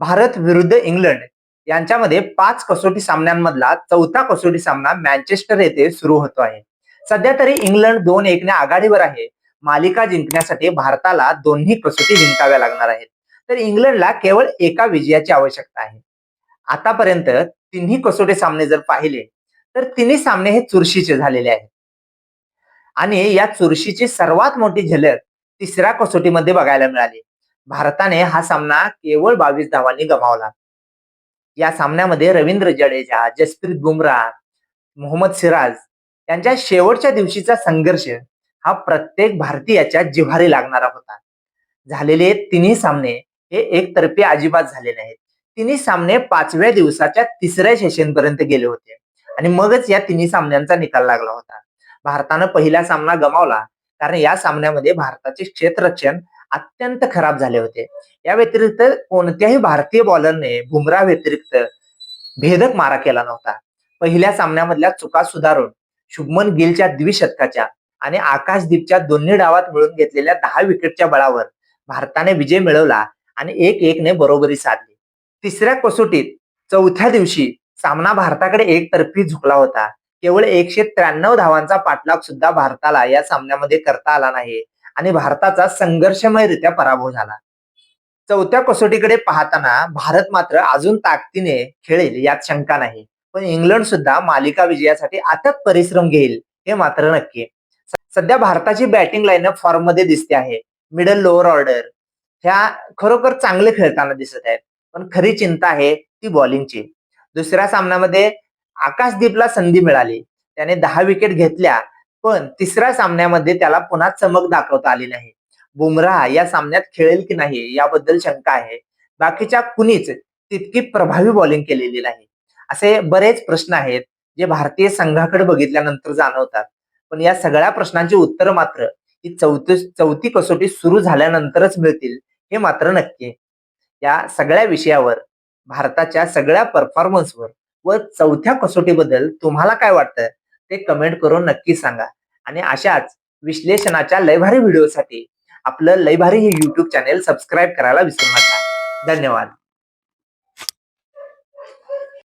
भारत विरुद्ध इंग्लंड यांच्यामध्ये पाच कसोटी सामन्यांमधला चौथा कसोटी सामना मँचेस्टर येथे सुरू होतो आहे. सध्या तरी इंग्लंड दोन एकने आघाडीवर आहे. मालिका जिंकण्यासाठी भारताला दोन्ही कसोटी जिंकाव्या लागणार आहेत. तर इंग्लंडला केवळ एका विजयाची आवश्यकता आहे. आतापर्यंत तिन्ही कसोटी सामने जर पाहिले तर तिन्ही सामने हे चुरशीचे झालेले आहेत. आणि या चुरशीची सर्वात मोठी झलक तिसऱ्या कसोटीमध्ये बघायला मिळाली. भारताने हा सामना केवळ बावीस धावांनी गमावला. या सामन्यामध्ये रवींद्र जडेजा जसप्रीत बुमराह मोहम्मद सिराज यांच्या शेवटच्या दिवशीचा संघर्ष हा प्रत्येक भारतीयाच्या जिव्हारी लागणारा होता. झालेले तिन्ही सामने हे एकतर्फी अजिबात झालेले आहेत तिन्ही सामने पाचव्या दिवसाच्या तिसऱ्या सेशनपर्यंत गेले होते आणि मगच या तिन्ही सामन्यांचा निकाल लागला होता. भारतानं पहिला सामना गमावला कारण या सामन्यामध्ये भारताचे क्षेत्ररक्षण अत्यंत खराब झाले होते. या व्यतिरिक्त कोणत्याही भारतीय बॉलरने बुमरा व्यतिरिक्त भेदक मारा केला नव्हता. पहिल्या सामन्यामधल्या चुका सुधारून शुभमन गिलच्या द्विशतकाच्या आणि आकाशदीपच्या दोन्ही डावात मिळून घेतलेल्या दहा विकेटच्या बळावर भारताने विजय मिळवला आणि एक एकने बरोबरी साधली. तिसऱ्या कसोटीत चौथ्या दिवशी सामना भारताकडे एकतर्फी झुकला होता. केवळ एकशे त्र्याण्णव धावांचा पाठलाग सुद्धा भारताला या सामन्यामध्ये करता आला नाही. आणि भारताचा संघर्षमयरित्या पराभव झाला. चौथ्या कसोटीकडे पाहताना भारत मात्र अजून ताकदीने खेळेल यात शंका नाही. पण इंग्लंड सुद्धा मालिका विजयासाठी अथक परिश्रम घेईल हे मात्र नक्की सध्या भारताची बॅटिंग लाईनअप फॉर्ममध्ये दिसते आहे. मिडल लोअर ऑर्डर ह्या खरोखर चांगले खेळताना दिसत आहेत. पण खरी चिंता आहे ती बॉलिंगची दुसऱ्या सामन्यामध्ये आकाशदीपला संधी मिळाली. त्याने दहा विकेट घेतल्या. पण तिसऱ्या सामन्यामध्ये त्याला पुन्हा चमक दाखवता आली नाही. बुमराह या सामन्यात खेळेल की नाही याबद्दल शंका आहे. बाकीच्या कुणीच तितकी प्रभावी बॉलिंग केलेली नाही. असे बरेच प्रश्न आहेत जे भारतीय संघाकडे बघितल्यानंतर जाणवतात. पण या सगळ्या प्रश्नांची उत्तरं मात्र ही चौथी चौथी कसोटी सुरू झाल्यानंतरच मिळतील हे मात्र नक्की या सगळ्या विषयावर भारताच्या सगळ्या परफॉर्मन्सवर व चौथ्या कसोटीबद्दल तुम्हाला काय वाटतं ते कमेंट करून नक्की सांगा. आणि अशाच विश्लेषणाच्या लयभारी व्हिडिओसाठी आपलं लयभारी हे यूट्यूब चॅनेल सबस्क्राईब करायला विसरू नका. धन्यवाद.